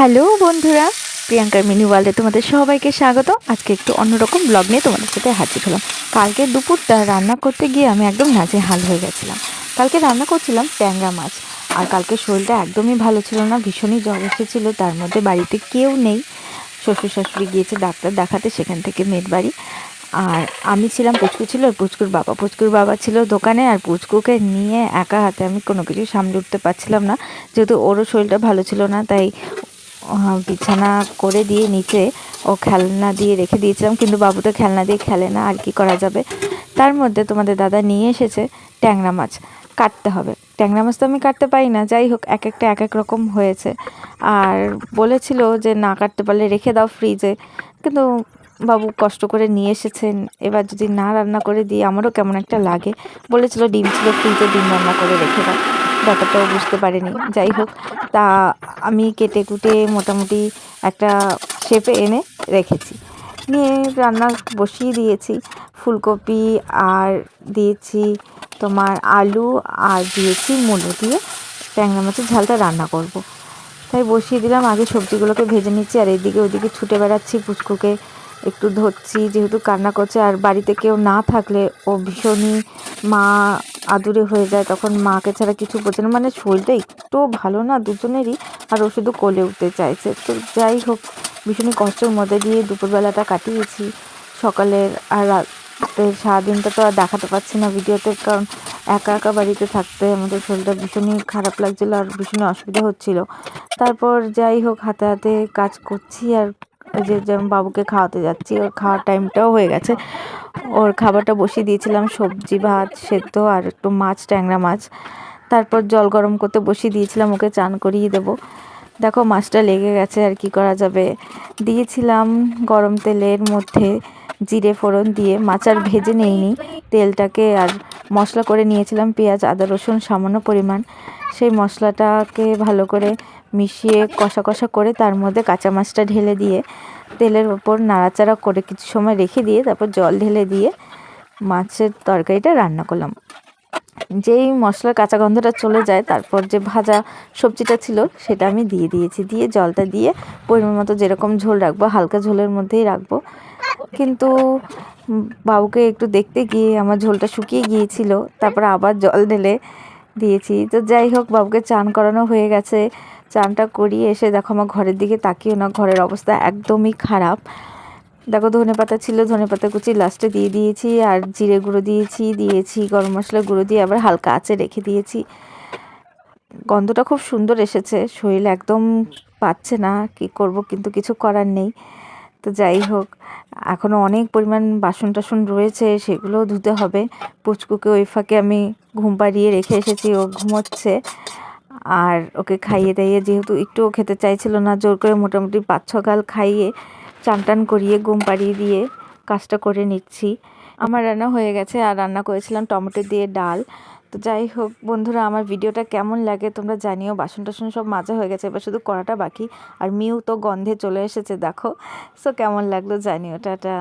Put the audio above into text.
Hello বন্ধুরা, প্রিয়াঙ্কার mini ওয়ার্ল্ডে তোমাদের সবাইকে স্বাগত। আজকে একটু অন্যরকম ব্লগ নিয়ে তোমাদের সাথে হাজির হলাম। কালকে দুপুরটা রান্না করতে গিয়ে আমি একদম নাচে হাল হয়ে গেছিলাম। কালকে রান্না করছিলাম ট্যাংরা মাছ। আর কালকে শরীরটা একদমই ভালো ছিল না, ভীষণই জ্বর এসেছিল। তার মধ্যে বাড়িতে কেউ নেই। শ্বশুর শাশুড়ি গিয়েছে, ডাক্তার দেখাতে সেখান থেকে মেট বাড়ি। আর আমি ছিলাম পুচকু ছিল, আর পুচকুর বাবা। পুচকুর বাবা ছিল দোকানে, আর পুচকুকে নিয়ে একা হাতে আমি কোনো কিছু সামলে উঠতে পারছিলাম না। যেহেতু ওরও শরীরটা ভালো ছিল না, তাই বিছানা করে দিয়ে নিচে ও খেলনা দিয়ে রেখে দিয়েছিলাম, কিন্তু বাবু তো খেলনা দিয়ে খেলে না, আর কি করা যাবে? তার মধ্যে তোমাদের দাদা নিয়ে এসেছে ট্যাংরা মাছ, কাটতে হবে। ট্যাংরা মাছ তো আমি কাটতে পারি না, যাই হোক, এক একটা, এক এক রকম হয়েছে। আর বলেছিল যে না কাটতে পারলে রেখে দাও ফ্রিজে কিন্তু বাবু কষ্ট করে নিয়ে এসেছেন। এবার যদি না রান্না করে দিই, আমারও কেমন একটা লাগে। বলেছিল ডিম ছিল ফ্রিজে ডিম রান্না করে রেখে দাও। ব্যাপারটাও বুঝতে পারিনি। যাই হোক, তা আমি কেটে কুটে মোটামুটি একটা শেপে এনে রেখেছি। নিয়ে রান্না বসিয়ে দিয়েছি। ফুলকপি আর দিয়েছি তোমার আলু আর দিয়েছি মুলো দিয়ে ট্যাংরা মাছের ঝালটা রান্না করব। তাই বসিয়ে দিলাম। আগে সবজিগুলোকে ভেজে নিচ্ছি আর এদিকে ওদিকে ছুটে বেড়াচ্ছি, পুচকুকে একটু ধরছি। যেহেতু কান্না করছে আর বাড়িতে কেউ না থাকলে ও ভীষণই মা আদুরে হয়ে যায়, তখন মাকে ছাড়া কিছু বোঝে না। মানে শরীরটা একটু ভালো না, দুজনেরই আর ও শুধু কোলে উঠতে চাইছে। তো যাই হোক, ভীষণই কষ্টের মধ্যে দিয়ে দুপুরবেলাটা কাটিয়েছি। সকালের আর রাতের সারাদিনটা তো আর দেখাতে পারছি না ভিডিওতে, কারণ একা একা বাড়িতে থাকতে আমাদের শরীরটা ভীষণই খারাপ লাগছিল আর ভীষণই অসুবিধা হচ্ছিল। তারপর যাই হোক, হাতে হাতে কাজ করছি আর যে যেমন বাবুকে খাওয়াতে যাচ্ছি, ওর খাওয়ার টাইমটাও হয়ে গেছে। ওর খাবারটা বসিয়ে দিয়েছিলাম, সবজি, ভাত, সেদ্ধ আর একটু মাছ, ট্যাংরা মাছ। তারপর জল গরম করতে বসিয়ে দিয়েছিলাম, ওকে চান করিয়ে দেবো। দেখো মাছটা লেগে গেছে আর কি করা যাবে। দিয়েছিলাম গরম তেলের মধ্যে জিরে ফোড়ন দিয়ে, মাছ আর ভেজে নেইনি। তেলটাকে আর মশলা করে নিয়েছিলাম, পেঁয়াজ, আদা, রসুন, সামান্য পরিমাণ। সেই মশলাটাকে ভালো করে মিশিয়ে কষা কষা করে তার মধ্যে কাঁচা মাছটা ঢেলে দিয়ে তেলের ওপর নাড়াচাড়া করে কিছু সময় রেখে দিয়ে তারপর জল ঢেলে দিয়ে মাছের তরকারিটা রান্না করলাম। যেই মশলার কাঁচা গন্ধটা চলে যায়, তারপর যে ভাজা সবজিটা ছিল সেটা আমি দিয়ে দিয়েছি। দিয়ে জলটা দিয়ে পরিমাণ মতো যেরকম ঝোল রাখব, হালকা ঝোলের মধ্যেই রাখব। কিন্তু বাবুকে একটু দেখতে গিয়ে আমার ঝোলটা শুকিয়ে গিয়েছিল, তারপর আবার জল ঢেলে দিয়েছি। তো যাই হোক, বাবুকে চান করানো হয়ে গেছে। চানটা করিয়ে এসে দেখো আমার ঘরের দিকে তাকিও না, ঘরের অবস্থা একদমই খারাপ। দেখো ধনে পাতা ছিল, ধনে পাতা কুচি লাস্টে দিয়ে দিয়েছি, আর জিরে গুঁড়ো দিয়েছি দিয়েছি গরম মশলা গুঁড়ো দিয়ে আবার হালকা আঁচে রেখে দিয়েছি। গন্ধটা খুব সুন্দর এসেছে, শরীর একদম পাচ্ছে না, কি করব কিন্তু কিছু করার নেই। তো যাই হোক এখনও অনেক পরিমাণ বাসন টাসন রয়েছে, সেগুলোও ধুতে হবে। পুচকুকে ওই ফাঁকে আমি ঘুম পাড়িয়ে রেখে এসেছি, ও ঘুমোচ্ছে। আর ওকে খাইয়ে দাইয়ে যেহেতু একটুও খেতে চাইছিল না, জোর করে মোটামুটি পাঁচ ছ গাল খাইয়ে চান টান করিয়ে ঘুম পাড়িয়ে দিয়ে কাজটা করে নিচ্ছি। আমার রান্না হয়ে গেছে আর রান্না করেছিলাম টমেটো দিয়ে ডাল। তো যাই হোক বন্ধুরা, আমার ভিডিওটা কেমন লাগে তোমরা জানিও। বাসন টাসন সব মাজা হয়ে গেছে, এবার শুধু করাটা বাকি। আর মিউ তো গন্ধে চলে এসেছে, দেখো। সো কেমন লাগল জানিও, টাটা।